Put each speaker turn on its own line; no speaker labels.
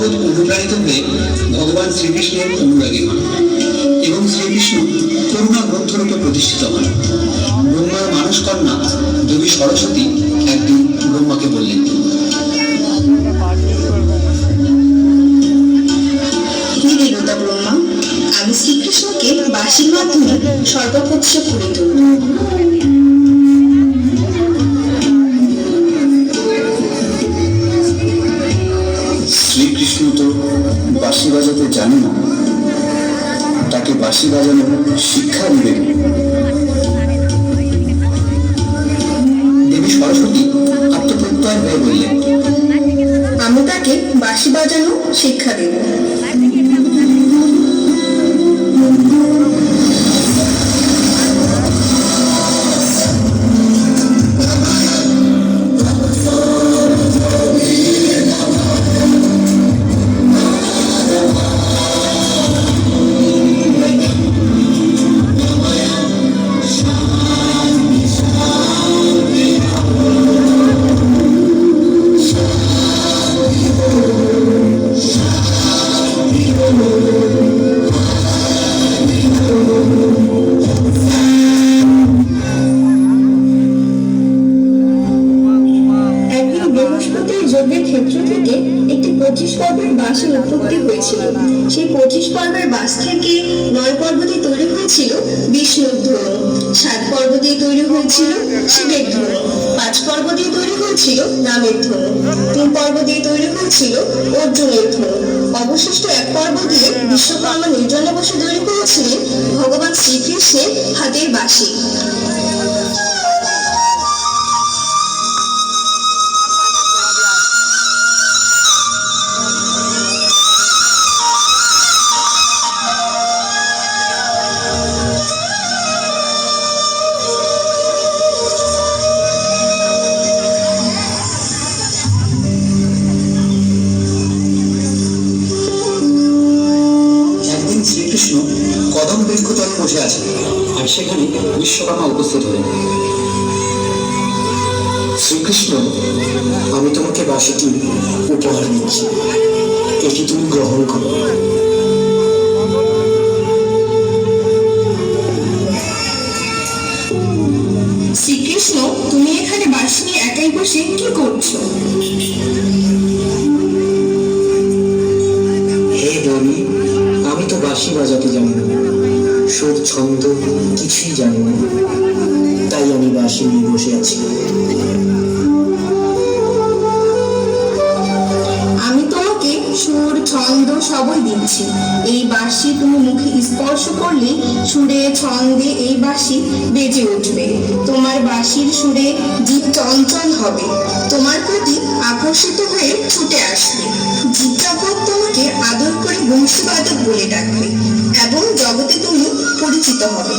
জগৎ অনুপ্রাণিত হয়ে ভগবান শ্রীকৃষ্ণের অনুরাগী হন এবং শ্রীকৃষ্ণ করুণা গ্রন্থরূপে প্রতিষ্ঠিত হন। ব্রহ্মার মানুষ কন্যা দেবী সরস্বতী একদিন ব্রহ্মাকে বললেন
ব্রহ্মা, আমি শ্রীকৃষ্ণকে বাঁশির মাধ্যমে সর্বপক্ষে করে তুলব
শ্রীকৃষ্ণ তো বাঁশি বাজাতে জানে না। তাকে বাঁশি বাজানো শিক্ষা দিবেন দেবী সরস্বতী আত্মপ্রত্যয় হয়ে বললেন,
আমি তাকে বাঁশি বাজানো শিক্ষা দেব। পঁচিশ পর্বের বাসের উৎপত্তি হয়েছিল। সেই পঁচিশ পর্বের বাস থেকে নয় পর্ব দিয়ে তৈরি হয়েছিল বিষ্ণুর ধনু সাত পর্ব দিয়ে তৈরি হয়েছিল শিবের ধনু পাঁচ পর্ব দিয়ে তৈরি হয়েছিল রামের ধনু তিন পর্ব দিয়ে তৈরি হয়েছিল অর্জুনের ধনু অবশিষ্ট এক পর্ব দিয়ে বিশ্বকর্মা নির্জনে বসে তৈরি করেছিলেন ভগবান শ্রীকৃষ্ণের হাতের বাসি
বসে আছে আর সেখানে বিশ্বকর্মা উপস্থিত হলেন। শ্রীকৃষ্ণ আমি
তোমাকে বাসিটি উপহার দিচ্ছি। এটি তুমি গ্রহণ করো।
শ্রীকৃষ্ণ তুমি এখানে বাঁশি নিয়ে একাই বসে কি করছ?
হে দেবী আমি তো বাঁশি বাজাতে জানি না। সুর ছন্দ কিছুই জানি না। তাই আমি বাঁশি নিয়ে বসে আছি।
সুর, ছন্দ সবই দিচ্ছি। এই তুমি মুখে স্পর্শ করলে সুরে, ছন্দে এই বাঁশি বেজে উঠবে। তোমার বাঁশির সুরে জীব চঞ্চল হবে। তোমার প্রতি আকর্ষিত হয়ে ছুটে আসবে। জীবজগৎ তোমাকে আদর করে বংশীবাদক বলে ডাকবে। বিস্তৃত হবে।